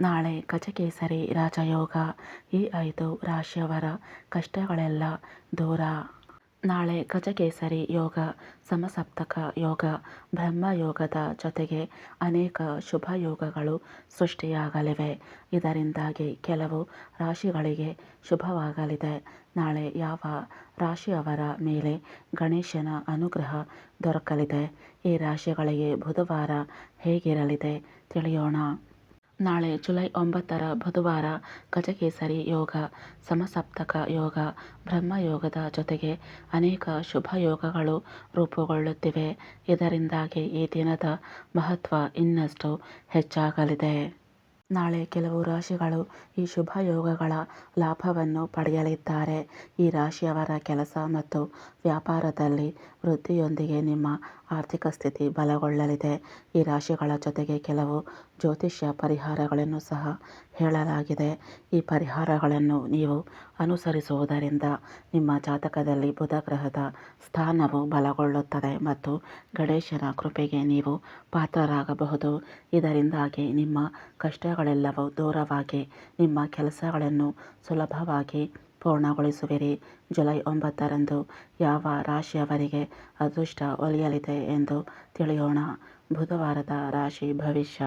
ನಾಳೆ ಗಜಕೇಸರಿ ರಾಜಯೋಗ, ಈ ಐದು ರಾಶಿಯವರ ಕಷ್ಟಗಳೆಲ್ಲ ದೂರ. ನಾಳೆ ಗಜಕೇಸರಿ ಯೋಗ, ಸಮಸಪ್ತಕ ಯೋಗ, ಬ್ರಹ್ಮಯೋಗದ ಜೊತೆಗೆ ಅನೇಕ ಶುಭ ಯೋಗಗಳು ಸೃಷ್ಟಿಯಾಗಲಿವೆ. ಇದರಿಂದಾಗಿ ಕೆಲವು ರಾಶಿಗಳಿಗೆ ಶುಭವಾಗಲಿದೆ. ನಾಳೆ ಯಾವ ರಾಶಿಯವರ ಮೇಲೆ ಗಣೇಶನ ಅನುಗ್ರಹ ದೊರಕಲಿದೆ? ಈ ರಾಶಿಗಳಿಗೆ ಬುಧವಾರ ಹೇಗಿರಲಿದೆ? ತಿಳಿಯೋಣ. ನಾಳೆ ಜುಲೈ ಒಂಬತ್ತರ ಬುಧವಾರ ಗಜಕೇಸರಿ ಯೋಗ, ಸಮಸಪ್ತಕ ಯೋಗ, ಬ್ರಹ್ಮಯೋಗದ ಜೊತೆಗೆ ಅನೇಕ ಶುಭ ಯೋಗಗಳು ರೂಪುಗೊಳ್ಳುತ್ತಿವೆ. ಇದರಿಂದಾಗಿ ಈ ದಿನದ ಮಹತ್ವ ಇನ್ನಷ್ಟು ಹೆಚ್ಚಾಗಲಿದೆ. ನಾಳೆ ಕೆಲವು ರಾಶಿಗಳು ಈ ಶುಭ ಯೋಗಗಳ ಲಾಭವನ್ನು ಪಡೆಯಲಿದ್ದಾರೆ. ಈ ರಾಶಿಯವರ ಕೆಲಸ ಮತ್ತು ವ್ಯಾಪಾರದಲ್ಲಿ ವೃದ್ಧಿಯೊಂದಿಗೆ ನಿಮ್ಮ ಆರ್ಥಿಕ ಸ್ಥಿತಿ ಬಲಗೊಳ್ಳಲಿದೆ. ಈ ರಾಶಿಗಳ ಜೊತೆಗೆ ಕೆಲವು ಜ್ಯೋತಿಷ್ಯ ಪರಿಹಾರಗಳನ್ನು ಸಹ ಹೇಳಲಾಗಿದೆ. ಈ ಪರಿಹಾರಗಳನ್ನು ನೀವು ಅನುಸರಿಸುವುದರಿಂದ ನಿಮ್ಮ ಜಾತಕದಲ್ಲಿ ಬುಧ ಗ್ರಹದ ಸ್ಥಾನವು ಬಲಗೊಳ್ಳುತ್ತದೆ ಮತ್ತು ಗಣೇಶನ ಕೃಪೆಗೆ ನೀವು ಪಾತ್ರರಾಗಬಹುದು. ಇದರಿಂದಾಗಿ ನಿಮ್ಮ ಕಷ್ಟಗಳೆಲ್ಲವೂ ದೂರವಾಗಿ ನಿಮ್ಮ ಕೆಲಸಗಳನ್ನು ಸುಲಭವಾಗಿ ಪೂರ್ಣಗೊಳಿಸುವಿರಿ. ಜುಲೈ ಒಂಬತ್ತರಂದು ಯಾವ ರಾಶಿಯವರಿಗೆ ಅದೃಷ್ಟ ಒಲಿಯಲಿದೆ ಎಂದು ತಿಳಿಯೋಣ. ಬುಧವಾರದ ರಾಶಿ ಭವಿಷ್ಯ.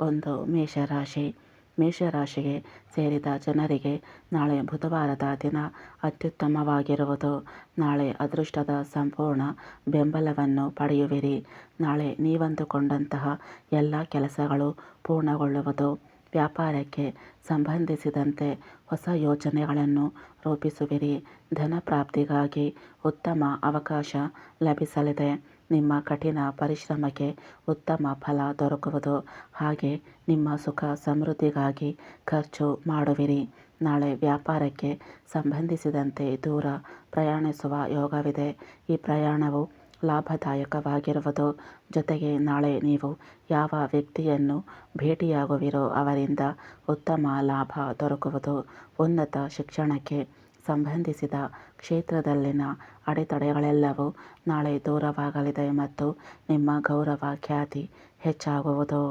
ಒಂದು ಮೇಷರಾಶಿ. ಮೇಷರಾಶಿಗೆ ಸೇರಿದ ಜನರಿಗೆ ನಾಳೆ ಬುಧವಾರದ ದಿನ ಅತ್ಯುತ್ತಮವಾಗಿರುವುದು. ನಾಳೆ ಅದೃಷ್ಟದ ಸಂಪೂರ್ಣ ಬೆಂಬಲವನ್ನು ಪಡೆಯುವಿರಿ. ನಾಳೆ ನೀವಂದುಕೊಂಡಂತಹ ಎಲ್ಲ ಕೆಲಸಗಳು ಪೂರ್ಣಗೊಳ್ಳುವುದು. ವ್ಯಾಪಾರಕ್ಕೆ ಸಂಬಂಧಿಸಿದಂತೆ ಹೊಸ ಯೋಜನೆಗಳನ್ನು ರೂಪಿಸುವಿರಿ. ಧನ ಪ್ರಾಪ್ತಿಗಾಗಿ ಉತ್ತಮ ಅವಕಾಶ ಲಭಿಸಲಿದೆ. ನಿಮ್ಮ ಕಠಿಣ ಪರಿಶ್ರಮಕ್ಕೆ ಉತ್ತಮ ಫಲ ದೊರಕುವುದು. ಹಾಗೆ ನಿಮ್ಮ ಸುಖ ಸಮೃದ್ಧಿಗಾಗಿ ಖರ್ಚು ಮಾಡುವಿರಿ. ನಾಳೆ ವ್ಯಾಪಾರಕ್ಕೆ ಸಂಬಂಧಿಸಿದಂತೆ ದೂರ ಪ್ರಯಾಣಿಸುವ ಯೋಗವಿದೆ. ಈ ಪ್ರಯಾಣವು ಲಾಭದಾಯಕವಾಗಿರುವುದು. ಜೊತೆಗೆ ನಾಳೆ ನೀವು ಯಾವ ವ್ಯಕ್ತಿಯನ್ನು ಭೇಟಿಯಾಗುವಿರೋ ಅವರಿಂದ ಉತ್ತಮ ಲಾಭ ದೊರಕುವುದು. ಉನ್ನತ ಶಿಕ್ಷಣಕ್ಕೆ ಸಂಬಂಧಿಸಿದ ಕ್ಷೇತ್ರದಲ್ಲಿನ ಅಡೆತಡೆಗಳೆಲ್ಲವೂ ನಾಳೆ ದೂರವಾಗಲಿದೆ ಮತ್ತು ನಿಮ್ಮ ಗೌರವ ಖ್ಯಾತಿ ಹೆಚ್ಚಾಗುವುದು.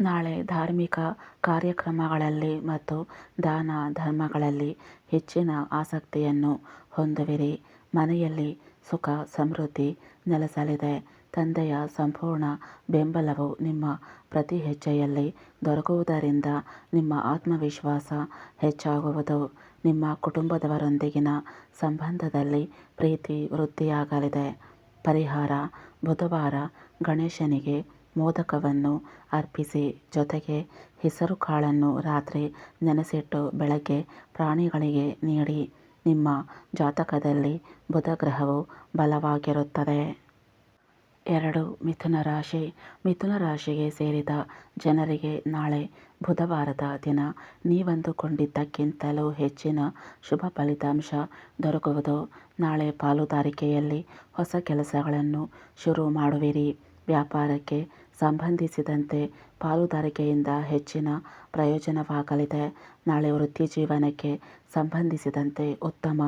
ನಾಳೆ ಧಾರ್ಮಿಕ ಕಾರ್ಯಕ್ರಮಗಳಲ್ಲಿ ಮತ್ತು ದಾನ ಧರ್ಮಗಳಲ್ಲಿ ಹೆಚ್ಚಿನ ಆಸಕ್ತಿಯನ್ನು ಹೊಂದುವಿರಿ. ಮನೆಯಲ್ಲಿ ಸುಖ, ಸಮೃದ್ಧಿ ನೆಲೆಸಲಿದೆ. ತಂದೆಯ ಸಂಪೂರ್ಣ ಬೆಂಬಲವು ನಿಮ್ಮ ಪ್ರತಿ ಹೆಜ್ಜೆಯಲ್ಲಿ ದೊರಕುವುದರಿಂದ ನಿಮ್ಮ ಆತ್ಮವಿಶ್ವಾಸ ಹೆಚ್ಚಾಗುವುದು. ನಿಮ್ಮ ಕುಟುಂಬದವರೊಂದಿಗಿನ ಸಂಬಂಧದಲ್ಲಿ ಪ್ರೀತಿ ವೃದ್ಧಿಯಾಗಲಿದೆ. ಪರಿಹಾರ, ಬುಧವಾರ ಗಣೇಶನಿಗೆ ಮೋದಕವನ್ನು ಅರ್ಪಿಸಿ, ಜೊತೆಗೆ ಹೆಸರು ಕಾಳನ್ನು ರಾತ್ರಿ ನೆನೆಸಿಟ್ಟು ಬೆಳಗ್ಗೆ ಪ್ರಾಣಿಗಳಿಗೆ ನೀಡಿ. ನಿಮ್ಮ ಜಾತಕದಲ್ಲಿ ಬುಧ ಗ್ರಹವು ಬಲವಾಗಿರುತ್ತದೆ. ಎರಡು ಮಿಥುನ ರಾಶಿ. ಮಿಥುನ ರಾಶಿಗೆ ಸೇರಿದ ಜನರಿಗೆ ನಾಳೆ ಬುಧವಾರದ ದಿನ. ನೀವಂದುಕೊಂಡಿದ್ದಕ್ಕಿಂತಲೂ ಹೆಚ್ಚಿನ ಶುಭ ಫಲಿತಾಂಶ ದೊರಕುವುದು. ನಾಳೆ ಪಾಲುದಾರಿಕೆಯಲ್ಲಿ ಹೊಸ ಕೆಲಸಗಳನ್ನು ಶುರು ಮಾಡುವಿರಿ. ವ್ಯಾಪಾರಕ್ಕೆ ಸಂಬಂಧಿಸಿದಂತೆ ಪಾಲುದಾರಿಕೆಯಿಂದ ಹೆಚ್ಚಿನ ಪ್ರಯೋಜನವಾಗಲಿದೆ. ನಾಳೆ ವೃತ್ತಿ ಜೀವನಕ್ಕೆ ಸಂಬಂಧಿಸಿದಂತೆ ಉತ್ತಮ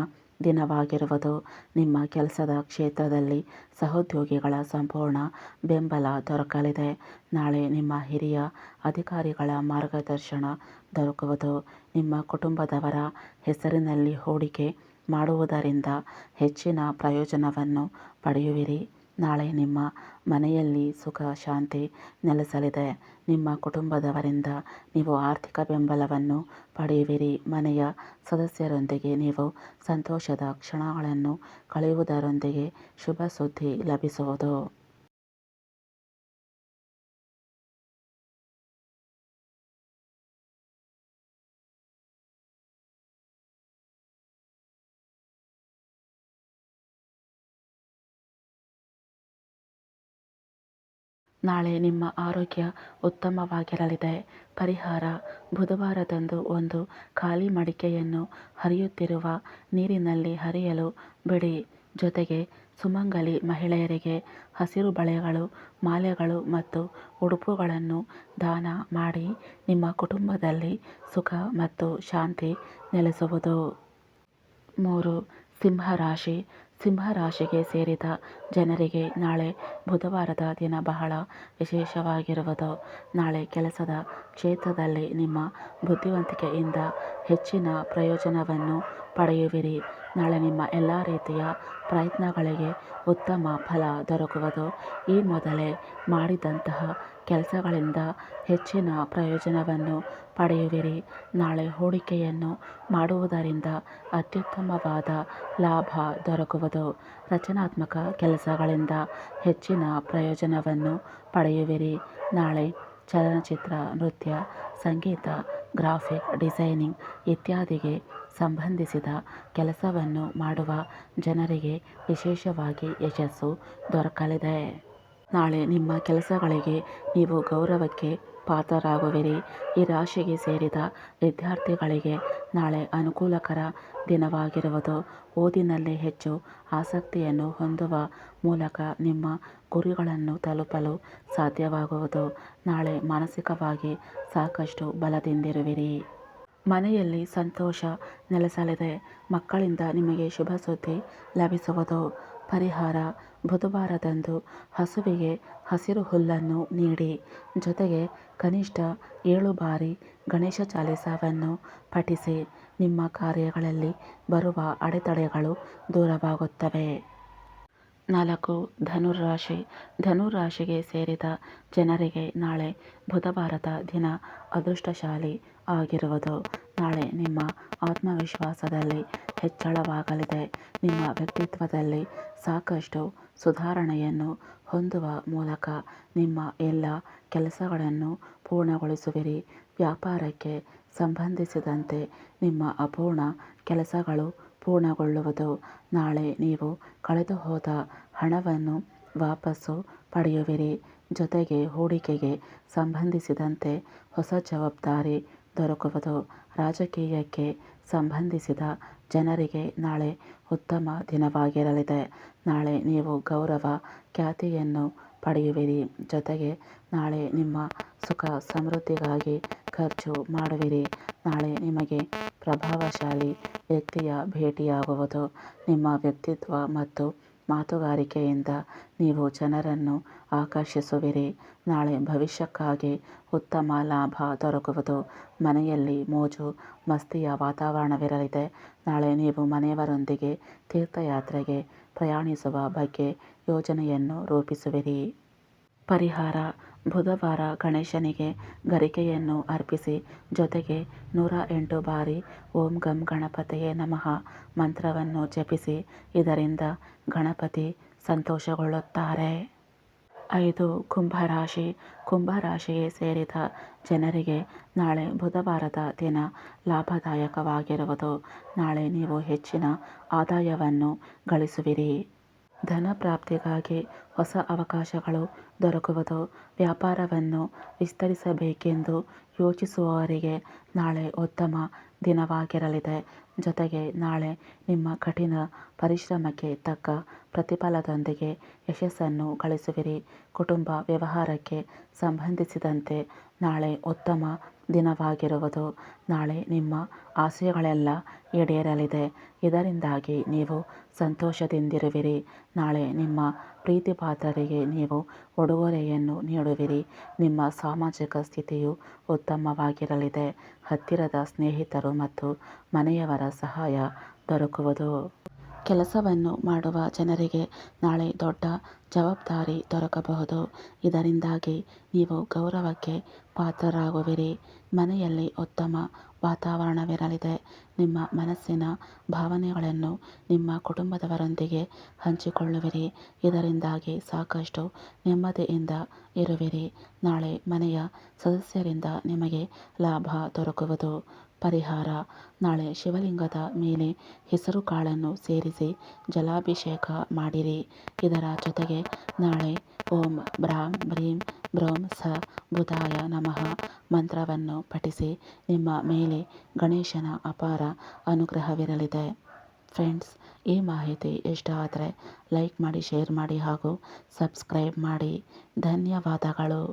ದಿನವಾಗಿರುವುದು. ನಿಮ್ಮ ಕೆಲಸದ ಕ್ಷೇತ್ರದಲ್ಲಿ ಸಹೋದ್ಯೋಗಿಗಳ ಸಂಪೂರ್ಣ ಬೆಂಬಲ ದೊರಕಲಿದೆ. ನಾಳೆ ನಿಮ್ಮ ಹಿರಿಯ ಅಧಿಕಾರಿಗಳ ಮಾರ್ಗದರ್ಶನ ದೊರಕುವುದು. ನಿಮ್ಮ ಕುಟುಂಬದವರ ಹೆಸರಿನಲ್ಲಿ ಹೂಡಿಕೆ ಮಾಡುವುದರಿಂದ ಹೆಚ್ಚಿನ ಪ್ರಯೋಜನವನ್ನು ಪಡೆಯುವಿರಿ. ನಾಳೆ ನಿಮ್ಮ ಮನೆಯಲ್ಲಿ ಸುಖ, ಶಾಂತಿ ನೆಲೆಸಲಿದೆ. ನಿಮ್ಮ ಕುಟುಂಬದವರಿಂದ ನೀವು ಆರ್ಥಿಕ ಬೆಂಬಲವನ್ನು ಪಡೆಯುವಿರಿ. ಮನೆಯ ಸದಸ್ಯರೊಂದಿಗೆ ನೀವು ಸಂತೋಷದ ಕ್ಷಣಗಳನ್ನು ಕಳೆಯುವುದರೊಂದಿಗೆ ಶುಭ ಸುದ್ದಿ ಲಭಿಸುವುದು. ನಾಳೆ ನಿಮ್ಮ ಆರೋಗ್ಯ ಉತ್ತಮವಾಗಿರಲಿದೆ. ಪರಿಹಾರ, ಬುಧವಾರದಂದು ಒಂದು ಖಾಲಿ ಮಡಿಕೆಯನ್ನು ಹರಿಯುತ್ತಿರುವ ನೀರಿನಲ್ಲಿ ಹರಿಯಲು ಬಿಡಿ. ಜೊತೆಗೆ ಸುಮಂಗಲಿ ಮಹಿಳೆಯರಿಗೆ ಹಸಿರು ಬಳೆಗಳು, ಮಾಲೆಗಳು ಮತ್ತು ಉಡುಪುಗಳನ್ನು ದಾನ ಮಾಡಿ ನಿಮ್ಮ ಕುಟುಂಬದಲ್ಲಿ ಸುಖ ಮತ್ತು ಶಾಂತಿ ನೆಲೆಸುವುದು. ಮೂರು, ಸಿಂಹರಾಶಿ ಸಿಂಹರಾಶಿಗೆ ಸೇರಿದ ಜನರಿಗೆ ನಾಳೆ ಬುಧವಾರದ ದಿನ ಬಹಳ ವಿಶೇಷವಾಗಿರುವುದು. ನಾಳೆ ಕೆಲಸದ ಕ್ಷೇತ್ರದಲ್ಲಿ ನಿಮ್ಮ ಬುದ್ಧಿವಂತಿಕೆಯಿಂದ ಹೆಚ್ಚಿನ ಪ್ರಯೋಜನವನ್ನು ಪಡೆಯುವಿರಿ. ನಾಳೆ ನಿಮ್ಮ ಎಲ್ಲ ರೀತಿಯ ಪ್ರಯತ್ನಗಳಿಗೆ ಉತ್ತಮ ಫಲ ದೊರಕುವುದು. ಈ ಮೊದಲೇ ಮಾಡಿದಂತಹ ಕೆಲಸಗಳಿಂದ ಹೆಚ್ಚಿನ ಪ್ರಯೋಜನವನ್ನು ಪಡೆಯುವಿರಿ. ನಾಳೆ ಹೂಡಿಕೆಯನ್ನು ಮಾಡುವುದರಿಂದ ಅತ್ಯುತ್ತಮವಾದ ಲಾಭ ದೊರಕುವುದು. ರಚನಾತ್ಮಕ ಕೆಲಸಗಳಿಂದ ಹೆಚ್ಚಿನ ಪ್ರಯೋಜನವನ್ನು ಪಡೆಯುವಿರಿ. ನಾಳೆ ಚಲನಚಿತ್ರ, ನೃತ್ಯ, ಸಂಗೀತ ಗ್ರಾಫಿಕ್, ಡಿಸೈನಿಂಗ್ ಇತ್ಯಾದಿಗೆ ಸಂಬಂಧಿಸಿದ ಕೆಲಸವನ್ನು ಮಾಡುವ ಜನರಿಗೆ ವಿಶೇಷವಾಗಿ ಯಶಸ್ಸು ದೊರಕಲಿದೆ. ನಾಳೆ ನಿಮ್ಮ ಕೆಲಸಗಳಿಗೆ ನೀವು ಗೌರವಕ್ಕೆ ಪಾತ್ರರಾಗುವಿರಿ ಈ ರಾಶಿಗೆ ಸೇರಿದ ವಿದ್ಯಾರ್ಥಿಗಳಿಗೆ ನಾಳೆ ಅನುಕೂಲಕರ ದಿನವಾಗಿರುವುದು. ಓದಿನಲ್ಲಿ ಹೆಚ್ಚು ಆಸಕ್ತಿಯನ್ನು ಹೊಂದುವ ಮೂಲಕ ನಿಮ್ಮ ಗುರಿಗಳನ್ನು ತಲುಪಲು ಸಾಧ್ಯವಾಗುವುದು. ನಾಳೆ ಮಾನಸಿಕವಾಗಿ ಸಾಕಷ್ಟು ಬಲದಿಂದಿರುವಿರಿ. ಮನೆಯಲ್ಲಿ ಸಂತೋಷ ನೆಲೆಸಲಿದೆ. ಮಕ್ಕಳಿಂದ ನಿಮಗೆ ಶುಭ ಸುದ್ದಿ ಲಭಿಸುವುದು. ಪರಿಹಾರ ಬುಧವಾರದಂದು ಹಸುವಿಗೆ ಹಸಿರು ಹುಲ್ಲನ್ನು ನೀಡಿ. ಜೊತೆಗೆ ಕನಿಷ್ಠ ಏಳು ಬಾರಿ ಗಣೇಶ ಚಾಲಿಸವನ್ನು ಪಠಿಸಿ. ನಿಮ್ಮ ಕಾರ್ಯಗಳಲ್ಲಿ ಬರುವ ಅಡೆತಡೆಗಳು ದೂರವಾಗುತ್ತವೆ. ನಾಲ್ಕು ಧನುರಾಶಿ ಧನುರಾಶಿಗೆ ಸೇರಿದ ಜನರಿಗೆ ನಾಳೆ ಬುಧವಾರದ ದಿನ ಅದೃಷ್ಟಶಾಲಿ ಆಗಿರುವುದು. ನಾಳೆ ನಿಮ್ಮ ಆತ್ಮವಿಶ್ವಾಸದಲ್ಲಿ ಹೆಚ್ಚಳವಾಗಲಿದೆ. ನಿಮ್ಮ ವ್ಯಕ್ತಿತ್ವದಲ್ಲಿ ಸಾಕಷ್ಟು ಸುಧಾರಣೆಯನ್ನು ಹೊಂದುವ ಮೂಲಕ ನಿಮ್ಮ ಎಲ್ಲ ಕೆಲಸಗಳನ್ನು ಪೂರ್ಣಗೊಳಿಸುವಿರಿ. ವ್ಯಾಪಾರಕ್ಕೆ ಸಂಬಂಧಿಸಿದಂತೆ ನಿಮ್ಮ ಅಪೂರ್ಣ ಕೆಲಸಗಳು ಪೂರ್ಣಗೊಳ್ಳುವುದು. ನಾಳೆ ನೀವು ಕಳೆದುಹೋದ ಹಣವನ್ನು ವಾಪಸ್ಸು ಪಡೆಯುವಿರಿ. ಜೊತೆಗೆ ಹೂಡಿಕೆಗೆ ಸಂಬಂಧಿಸಿದಂತೆ ಹೊಸ ಜವಾಬ್ದಾರಿ ದೊರಕುವುದು. ರಾಜಕೀಯಕ್ಕೆ ಸಂಬಂಧಿಸಿದ ಜನರಿಗೆ ನಾಳೆ ಉತ್ತಮ ದಿನವಾಗಿರಲಿದೆ. ನಾಳೆ ನೀವು ಗೌರವ, ಖ್ಯಾತಿಯನ್ನು ಪಡೆಯುವಿರಿ. ಜೊತೆಗೆ ನಾಳೆ ನಿಮ್ಮ ಸುಖ ಸಮೃದ್ಧಿಗಾಗಿ ಖರ್ಚು ಮಾಡುವಿರಿ. ನಾಳೆ ನಿಮಗೆ ಪ್ರಭಾವಶಾಲಿ ವ್ಯಕ್ತಿಯ ಭೇಟಿಯಾಗುವುದು. ನಿಮ್ಮ ವ್ಯಕ್ತಿತ್ವ ಮತ್ತು ಮಾತುಗಾರಿಕೆಯಿಂದ ನೀವು ಜನರನ್ನು ಆಕರ್ಷಿಸುವಿರಿ. ನಾಳೆ ಭವಿಷ್ಯಕ್ಕಾಗಿ ಉತ್ತಮ ಲಾಭ ದೊರಕುವುದು. ಮನೆಯಲ್ಲಿ ಮೋಜು, ಮಸ್ತಿಯ ವಾತಾವರಣವಿರಲಿದೆ. ನಾಳೆ ನೀವು ಮನೆಯವರೊಂದಿಗೆ ತೀರ್ಥಯಾತ್ರೆಗೆ ಪ್ರಯಾಣಿಸುವ ಬಗ್ಗೆ ಯೋಜನೆಯನ್ನು ರೂಪಿಸುವಿರಿ. ಪರಿಹಾರ ಬುಧವಾರ ಗಣೇಶನಿಗೆ ಗರಿಕೆಯನ್ನು ಅರ್ಪಿಸಿ, ಜೊತೆಗೆ ನೂರ ಎಂಟು ಬಾರಿ ಓಂ ಗಂ ಗಣಪತಯೇ ನಮಃ ಮಂತ್ರವನ್ನು ಜಪಿಸಿ, ಇದರಿಂದ ಗಣಪತಿ ಸಂತೋಷಗೊಳ್ಳುತ್ತಾರೆ. ಐದು, ಕುಂಭರಾಶಿ. ಕುಂಭರಾಶಿಗೆ ಸೇರಿದ ಜನರಿಗೆ ನಾಳೆ ಬುಧವಾರದ ದಿನ ಲಾಭದಾಯಕವಾಗಿರುವುದು. ನಾಳೆ ನೀವು ಹೆಚ್ಚಿನ ಆದಾಯವನ್ನು ಗಳಿಸುವಿರಿ. ಧನ ಪ್ರಾಪ್ತಿಗಾಗಿ ಹೊಸ ಅವಕಾಶಗಳು ದೊರಕುವುದು. ವ್ಯಾಪಾರವನ್ನು ವಿಸ್ತರಿಸಬೇಕೆಂದು ಯೋಚಿಸುವವರಿಗೆ ನಾಳೆ ಉತ್ತಮ ದಿನವಾಗಿರಲಿದೆ. ಜೊತೆಗೆ ನಾಳೆ ನಿಮ್ಮ ಕಠಿಣ ಪರಿಶ್ರಮಕ್ಕೆ ತಕ್ಕ ಪ್ರತಿಫಲದೊಂದಿಗೆ ಯಶಸ್ಸನ್ನು ಗಳಿಸುವಿರಿ. ಕುಟುಂಬ ವ್ಯವಹಾರಕ್ಕೆ ಸಂಬಂಧಿಸಿದಂತೆ ನಾಳೆ ಉತ್ತಮ ದಿನವಾಗಿರುವುದು. ನಾಳೆ ನಿಮ್ಮ ಆಸೆಗಳೆಲ್ಲ ಈಡೇರಲಿದೆ. ಇದರಿಂದಾಗಿ ನೀವು ಸಂತೋಷದಿಂದಿರುವಿರಿ. ನಾಳೆ ನಿಮ್ಮ ಪ್ರೀತಿಪಾತ್ರರಿಗೆ ನೀವು ಉಡುಗೊರೆಯನ್ನು ನೀಡುವಿರಿ. ನಿಮ್ಮ ಸಾಮಾಜಿಕ ಸ್ಥಿತಿಯು ಉತ್ತಮವಾಗಿರಲಿದೆ. ಹತ್ತಿರದ ಸ್ನೇಹಿತರು ಮತ್ತು ಮನೆಯವರ ಸಹಾಯ ದೊರಕುವುದು. ಕೆಲಸವನ್ನು ಮಾಡುವ ಜನರಿಗೆ ನಾಳೆ ದೊಡ್ಡ ಜವಾಬ್ದಾರಿ ದೊರಕಬಹುದು. ಇದರಿಂದಾಗಿ ನೀವು ಗೌರವಕ್ಕೆ ಪಾತ್ರರಾಗುವಿರಿ. ಮನೆಯಲ್ಲಿ ಉತ್ತಮ ವಾತಾವರಣವಿರಲಿದೆ. ನಿಮ್ಮ ಮನಸ್ಸಿನ ಭಾವನೆಗಳನ್ನು ನಿಮ್ಮ ಕುಟುಂಬದವರೊಂದಿಗೆ ಹಂಚಿಕೊಳ್ಳುವಿರಿ. ಇದರಿಂದಾಗಿ ಸಾಕಷ್ಟು ನೆಮ್ಮದಿಯಿಂದ ಇರುವಿರಿ. ನಾಳೆ ಮನೆಯ ಸದಸ್ಯರಿಂದ ನಿಮಗೆ ಲಾಭ ದೊರಕುವುದು. ಪರಿಹಾರ. ನಾಳೆ ಶಿವಲಿಂಗದ ಮೇಲೆ ಹೆಸರು ಕಾಳನ್ನು ಸೇರಿಸಿ ಜಲಾಭಿಷೇಕ ಮಾಡಿರಿ. ಇದರ ಜೊತೆಗೆ ನಾಳೆ ಓಂ ಬ್ರಾಂ ಬ್ರೀಂ ಬ್ರೋಂ ಸ ಬುಧಾಯ ನಮಃ. ಮಂತ್ರವನ್ನು ಪಠಿಸಿ ನಿಮ್ಮ ಮೇಲೆ ಗಣೇಶನ ಅಪಾರ ಅನುಗ್ರಹವಿರಲಿದೆ. ಫ್ರೆಂಡ್ಸ್, ಈ ಮಾಹಿತಿ ಇಷ್ಟ ಆದರೆ ಲೈಕ್ ಮಾಡಿ, ಶೇರ್ ಮಾಡಿ ಹಾಗೂ ಸಬ್ಸ್ಕ್ರೈಬ್ ಮಾಡಿ. ಧನ್ಯವಾದಗಳು.